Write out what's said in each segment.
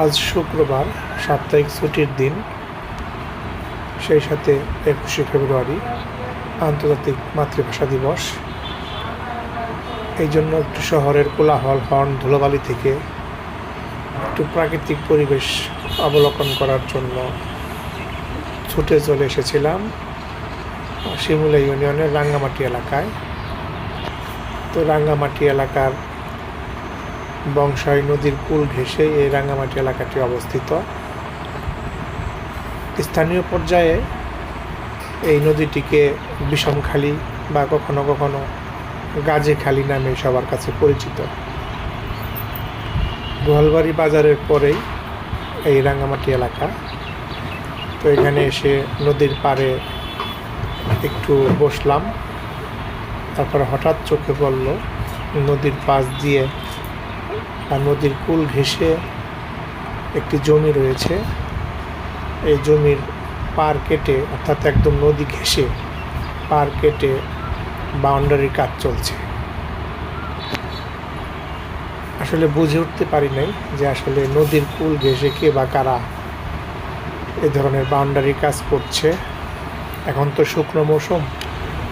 আজ শুক্রবার, সাপ্তাহিক ছুটির দিন, সেই সাথে একুশে ফেব্রুয়ারি, আন্তর্জাতিক মাতৃভাষা দিবস। এই জন্য একটু শহরের কোলাহল, হর্ন, ধুলোবালি থেকে একটু প্রাকৃতিক পরিবেশ অবলোকন করার জন্য ছুটে চলে এসেছিলাম শিমুলা ইউনিয়নের রাঙ্গামাটি এলাকায়। তো রাঙ্গামাটি এলাকার বংশাই নদীর কুল ঘেঁষে এই রাঙ্গামাটি এলাকাটি অবস্থিত। স্থানীয় পর্যায়ে এই নদীটিকে বিষমখালী বা কখনো কখনো গাজেখালী নামে সবার কাছে পরিচিত। গোয়ালবাড়ি বাজারের পরেই এই রাঙ্গামাটি এলাকা। তো এখানে এসে নদীর পাড়ে একটু বসলাম। তারপরে হঠাৎ চোখে পড়ল নদীর পাশ দিয়ে আর নদীর কুল ঘেঁষে একটি জমি রয়েছে। এই জমির পার কেটে, অর্থাৎ একদম নদী ঘেঁষে পার কেটে বাউন্ডারির কাজ চলছে। আসলে বুঝে উঠতে পারি নাই যে আসলে নদীর কুল ঘেঁষে কে বা কারা এ ধরনের বাউন্ডারি কাজ করছে। এখন তো শুকনো মৌসুম,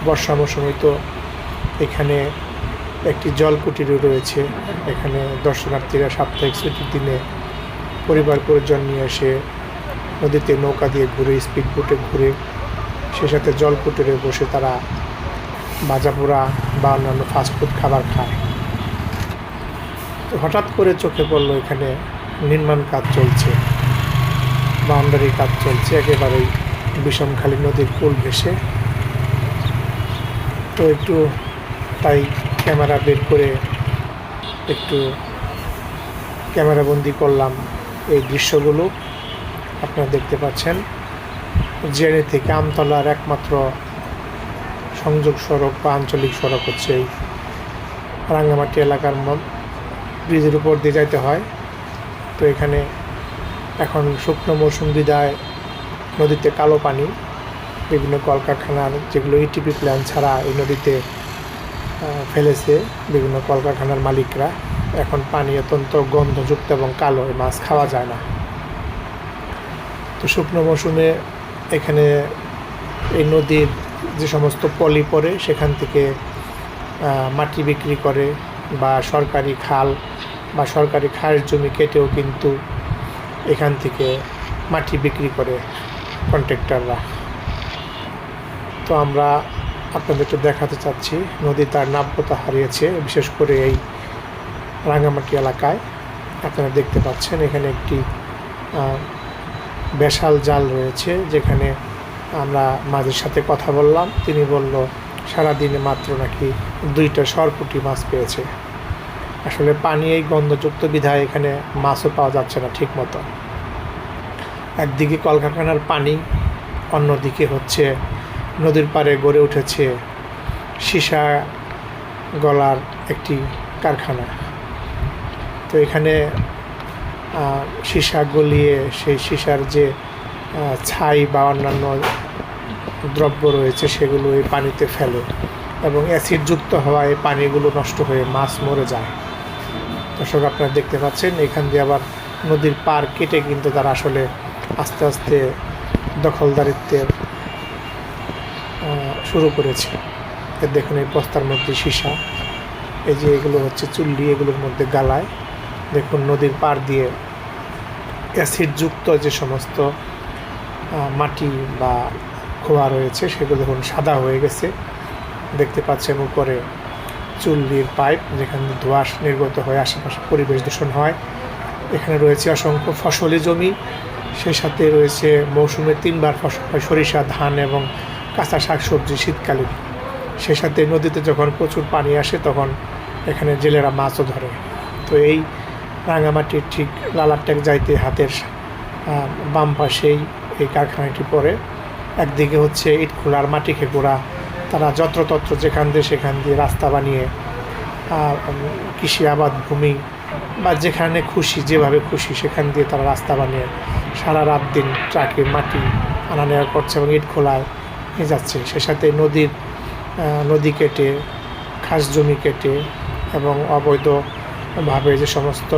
বর্ষা মৌসুমে তো এখানে একটি জলকুটিরও রয়েছে। এখানে দর্শনার্থীরা সাপ্তাহিক ছুটির দিনে পরিবার পরিজন নিয়ে এসে নদীতে নৌকা দিয়ে ঘুরে স্পিড বোটে ঘুরে সে সাথে জলকুটিরে বসে তারা ভাজাপোড়া বা অন্যান্য ফাস্টফুড খাবার খায়। হঠাৎ করে চোখে পড়ল এখানে নির্মাণ কাজ চলছে, বাউন্ডারি কাজ চলছে, একেবারেই বিষমখালী নদীর কুল ভেসে তো একটু তাই ক্যামেরা বের করে একটু ক্যামেরাবন্দি করলাম এই দৃশ্যগুলো। আপনারা দেখতে পাচ্ছেন। জেনে থেকে আমতলার একমাত্র সংযোগ সড়ক বা আঞ্চলিক সড়ক হচ্ছে এই রাঙ্গামাটি এলাকার ব্রিজের উপর দিয়ে যাইতে হয়। তো এখানে এখন শুকনো মৌসুম বিদায়, নদীতে কালো পানি, বিভিন্ন কলকারখানার যেগুলো ইটিপি প্ল্যান ছাড়া এই নদীতে ফেলেছে বিভিন্ন কলকারখানার মালিকরা। এখন পানি অত্যন্ত গন্ধযুক্ত এবং কালো মাছ খাওয়া যায় না। তো শুকনো মৌসুমে এখানে এই নদীর যে সমস্ত পলি পড়ে, সেখান থেকে মাটি বিক্রি করে বা সরকারি খাল বা সরকারি খায়ের জমি কেটেও কিন্তু এখান থেকে মাটি বিক্রি করে কন্ট্রাক্টররা। তো আমরা আপনাদেরকে দেখাতে চাচ্ছি। নদী তার নাব্যতা হারিয়েছে, বিশেষ করে এই রাঙামাটি এলাকায়। আপনারা দেখতে পাচ্ছেন, এখানে একটি বেশাল জাল রয়েছে, যেখানে আমরা মাঝের সাথে কথা বললাম। তিনি বলল, সারাদিনে মাত্র নাকি দুইটা সরপুটি মাছ পেয়েছে। আসলে পানি এই গন্ধযুক্ত বিধায় এখানে মাছও পাওয়া যাচ্ছে না ঠিক মতো। একদিকে কলকারখানার পানি, অন্যদিকে হচ্ছে নদীর পাড়ে গড়ে উঠেছে সীসা গলার একটি কারখানা। তো এখানে সীসা গলিয়ে সেই সীসার যে ছাই বা অন্যান্য দ্রব্য রয়েছে সেগুলো এই পানিতে ফেলে এবং অ্যাসিডযুক্ত হওয়ায় পানিগুলো নষ্ট হয়ে মাছ মরে যায়। দর্শক, আপনারা দেখতে পাচ্ছেন, এখান দিয়ে আবার নদীর পার কেটে কিন্তু তারা আসলে আস্তে আস্তে দখলদারিত্বের শুরু করেছে। দেখুন এই বস্তার মধ্যে সীসা, এই যে এগুলো হচ্ছে চুল্লি, এগুলোর মধ্যে গালায়। দেখুন নদীর পার দিয়ে অ্যাসিডযুক্ত যে সমস্ত মাটি বা খোয়া রয়েছে, সেগুলো দেখুন সাদা হয়ে গেছে। দেখতে পাচ্ছেন উপরে চুল্লির পাইপ, যেখানে ধোঁয়াশ নির্গত হয়ে, আশেপাশে পরিবেশ দূষণ হয়। এখানে রয়েছে অসংখ্য ফসলি জমি, সেই সাথে রয়েছে মৌসুমে তিনবার ফসল হয় সরিষা, ধান এবং কাঁচা শাকসবজি শীতকালীন। সে সাথে নদীতে যখন প্রচুর পানি আসে তখন এখানে জেলেরা মাছও ধরে। তো এই রাঙামাটির ঠিক লালারটেক যাইতে হাতের বাম পাশেই এই কারখানাটি পড়ে। একদিকে হচ্ছে ইটখোলার মাটি খেকুড়া। তারা যত্রতত্র যেখান দিয়ে সেখান দিয়ে রাস্তা বানিয়ে কৃষি আবাদ ভূমি বা যেখানে খুশি, যেভাবে খুশি সেখান দিয়ে তারা রাস্তা বানিয়ে সারা রাত দিন ট্রাকে মাটি আনা নেওয়া করছে এবং ইট খোলায়। যাচ্ছে। সে সাথে নদীর নদী কেটে, খাস জমি কেটে এবং অবৈধভাবে যে সমস্ত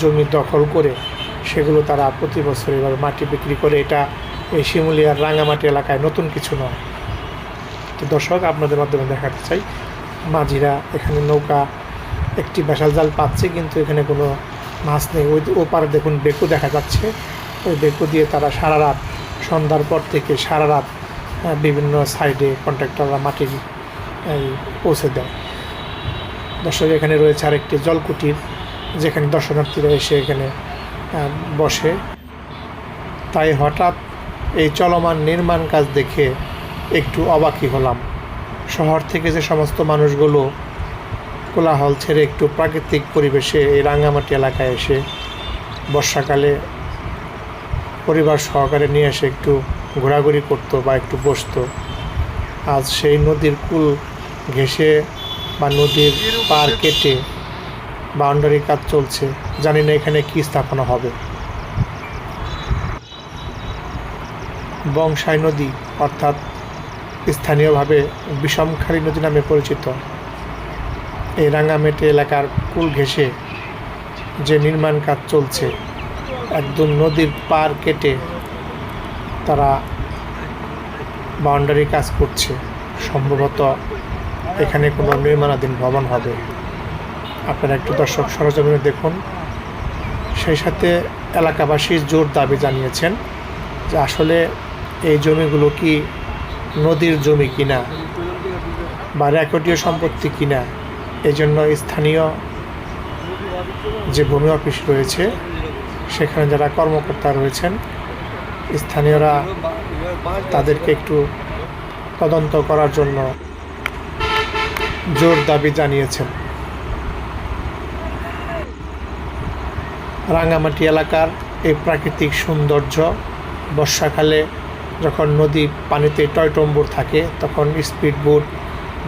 জমি দখল করে সেগুলো তারা প্রতি বছর এবার মাটি বিক্রি করে। এটা এই শিমুলিয়ার রাঙামাটি এলাকায় নতুন কিছু নয়। তো দর্শক, আপনাদের মাধ্যমে দেখাতে চাই, মাঝিরা এখানে নৌকা, একটি বেসাল জাল পাচ্ছে কিন্তু এখানে কোনো মাছ নেই। ওই ও পারে দেখুন বেকু দেখা যাচ্ছে। ওই বেকু দিয়ে তারা সারা রাত, সন্ধ্যার পর থেকে সারা রাত বিভিন্ন সাইডে কন্ট্রাক্টররা মাটি পৌঁছে দেয়। দর্শক, এখানে রয়েছে আরেকটি জলকুটির, যেখানে দর্শনার্থীরা এসে এখানে বসে। তাই হঠাৎ এই চলমান নির্মাণ কাজ দেখে একটু অবাকই হলাম। শহর থেকে যে সমস্ত মানুষগুলো কোলাহল ছেড়ে একটু প্রাকৃতিক পরিবেশে এই রাঙ্গামাটি এলাকায় এসে বর্ষাকালে পরিবার সহকারে নিয়ে এসে একটু ঘোরাঘুরি করতো বা একটু বসতো। আজ সেই নদীর কুল ঘেঁষে বা নদীর পার কেটে বাউন্ডারি কাজ চলছে। জানি না এখানে কী স্থাপনা হবে। বংশাই নদী অর্থাৎ স্থানীয়ভাবে বিষমখালী নদী নামে পরিচিত। এই রাঙ্গামেটে এলাকার কুল ঘেঁষে যে নির্মাণ কাজ চলছে, একদম নদীর পার কেটে তারা বাউন্ডারি কাজ করছে। সম্ভবত এখানে কোনো নির্মাণাধীন ভবন হবে। আপনারা একটু দর্শক সরজমিনে দেখুন। সেই সাথে এলাকাবাসী জোর দাবি জানিয়েছেন যে আসলে এই জমিগুলো কি নদীর জমি কিনা বা রেকর্ডীয় সম্পত্তি কিনা এই জন্য স্থানীয় যে ভূমি অফিস রয়েছে, সেখানে যারা কর্মকর্তা রয়েছেন স্থানীয়রা তাদেরকে একটু তদন্ত করার জন্য জোর দাবি জানিয়েছেন। রাঙ্গামাটি এলাকার এই প্রাকৃতিক সৌন্দর্য, বর্ষাকালে যখন নদী পানিতে টয়টম্বুর থাকে, তখন স্পিড বোট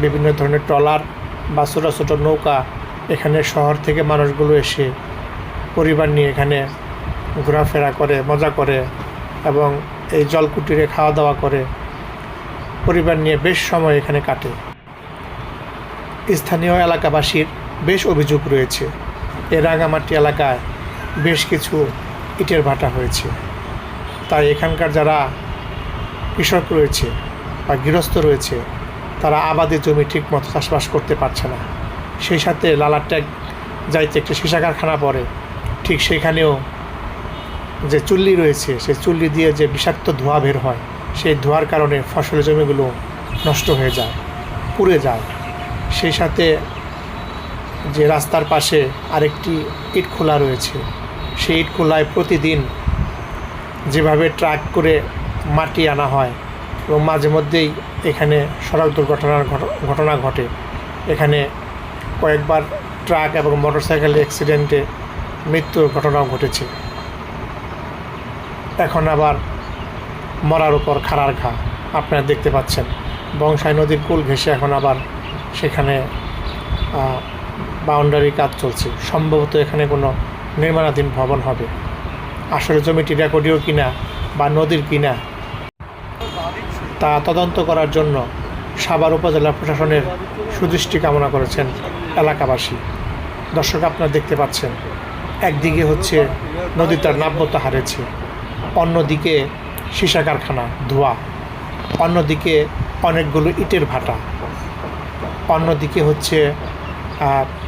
বিভিন্ন ধরনের ট্রলার বা ছোটো ছোটো নৌকা এখানে শহর থেকে মানুষগুলো এসে পরিবার নিয়ে এখানে ঘোরাফেরা করে, মজা করে এবং এই জলকুটিরে খাওয়া দাওয়া করে পরিবার নিয়ে বেশ সময় এখানে কাটে। স্থানীয় এলাকাবাসীর বেশ অভিযোগ রয়েছে, এ রাঙামাটি এলাকায় বেশ কিছু ইটের ভাটা হয়েছে। তাই এখানকার যারা কৃষক রয়েছে বা গৃহস্থ রয়েছে, তারা আবাদি জমি ঠিক মতো চাষবাস করতে পারছে না। সেই সাথে লালার ট্যাগ যাইতে একটি সীসা কারখানা পড়ে, ঠিক সেখানেও যে চুল্লি রয়েছে, সেই চুল্লি দিয়ে যে বিষাক্ত ধোঁয়া বের হয়, সেই ধোঁয়ার কারণে ফসলের জমিগুলো নষ্ট হয়ে যায়, পুড়ে যায়। সেই সাথে যে রাস্তার পাশে আরেকটি ইট খোলা রয়েছে, সেই ইট খোলায় প্রতিদিন যেভাবে ট্রাক করে মাটি আনা হয়, এবং মাঝে মধ্যেই এখানে সড়ক দুর্ঘটনার ঘট- ঘটনা ঘটে। এখানে কয়েকবার ট্রাক এবং মোটরসাইকেল অ্যাক্সিডেন্টে মৃত্যুর ঘটনাও ঘটেছে। এখন আবার মরার উপর খাড়ার ঘা। আপনারা দেখতে পাচ্ছেন। বংশাই নদীর কুল ঘেঁষে এখন আবার সেখানে বাউন্ডারি কাজ চলছে। সম্ভবত এখানে কোনো নির্মাণাধীন ভবন হবে। আসলে জমিটি রেকর্ডীয় কিনা বা নদীর কিনা, তা তদন্ত করার জন্য সাভার উপজেলা প্রশাসনের সুদৃষ্টি কামনা করেছেন এলাকাবাসী। দর্শক, আপনারা দেখতে পাচ্ছেন, একদিকে হচ্ছে নদী তার নাব্যতা হারেছে। অন্যদিকে সীসা কারখানা, ধোয়া। অন্যদিকে অনেকগুলো ইটের ভাটা। অন্যদিকে হচ্ছে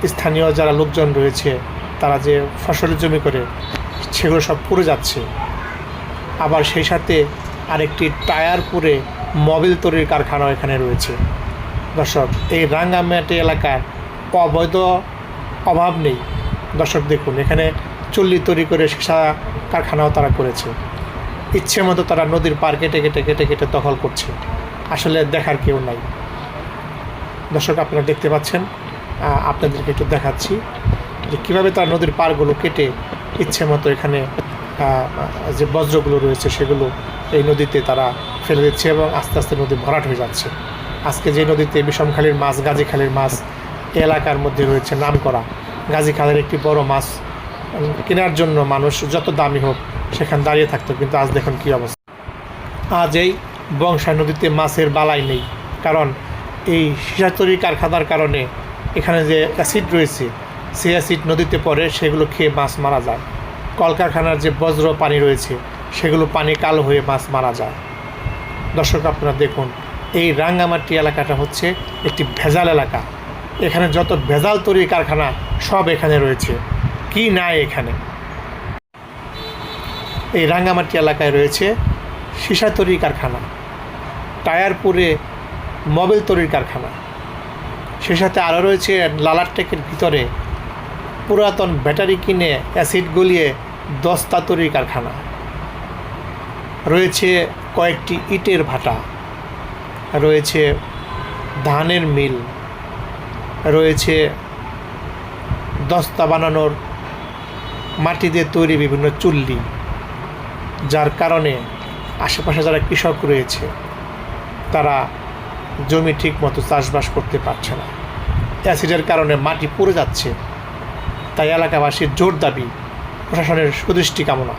স্থানীয় যারা লোকজন রয়েছে, তারা যে ফসলের জমি করে, সেগুলো সব পুড়ে যাচ্ছে। আবার সেই সাথে আরেকটি টায়ার পুড়ে মবিল তৈরির কারখানাও এখানে রয়েছে। দর্শক, এই রাঙ্গামাটি এলাকার অবৈধ অভাব নেই। দর্শক দেখুন, এখানে চল্লি তৈরি করে সীসা কারখানাও তারা করেছে। ইচ্ছে মতো তারা নদীর পার কেটে কেটে কেটে কেটে দখল করছে। আসলে দেখার কেউ নাই। দর্শক, আপনারা দেখতে পাচ্ছেন আপনাদেরকে একটু দেখাচ্ছি যে কীভাবে তারা নদীর পারগুলো কেটে ইচ্ছে মতো এখানে যে বজ্রগুলো রয়েছে সেগুলো এই নদীতে তারা ফেলে দিচ্ছে এবং আস্তে আস্তে নদী ভরাট হয়ে যাচ্ছে। আজকে যে নদীতে বিষমখালীর মাছ গাজীখালীর মাছ এলাকার মধ্যে রয়েছে নাম করা গাজীখালের একটি বড় মাছ কেনার জন্য মানুষ যত দামি হোক সেখানে দাঁড়িয়ে থাকতো, কিন্তু আজ দেখুন কী অবস্থা। আজ এই বংশাই নদীতে মাছের বালাই নেই, কারণ এই সীসাতরি কারখানার কারণে এখানে যে অ্যাসিড রয়েছে, সেই অ্যাসিড নদীতে পড়ে সেগুলো খেয়ে মাছ মারা যায়। কলকারখানার যে বজ্র পানি রয়েছে, সেগুলো পানি কালো হয়ে মাছ মারা যায়। দর্শক আপনারা দেখুন, এই রাঙ্গামাটি এলাকাটা হচ্ছে একটি ভেজাল এলাকা। এখানে যত ভেজাল তৈরি কারখানা, সব এখানে রয়েছে। কি নাই এখানে? এই রাঙ্গামাটি এলাকায় রয়েছে সীসা তৈরির কারখানা টায়ারপুরে মোবিল তৈরির কারখানা। সে সাথে আরও রয়েছে লালারটেকের ভিতরে পুরাতন ব্যাটারি কিনে অ্যাসিড গলিয়ে দস্তা তৈরির কারখানা। রয়েছে কয়েকটি ইটের ভাটা, রয়েছে ধানের মিল, রয়েছে দস্তা বানানোর মাটি দিয়ে তৈরি বিভিন্ন চুল্লি, যার কারণে আশেপাশে যারা কৃষক রয়েছে, তারা জমি ঠিক মতো চাষবাস করতে পারছে না। অ্যাসিডের কারণে মাটি পড়ে যাচ্ছে, তাই এলাকাবাসীর জোর দাবি প্রশাসনের সুদৃষ্টি কামনা।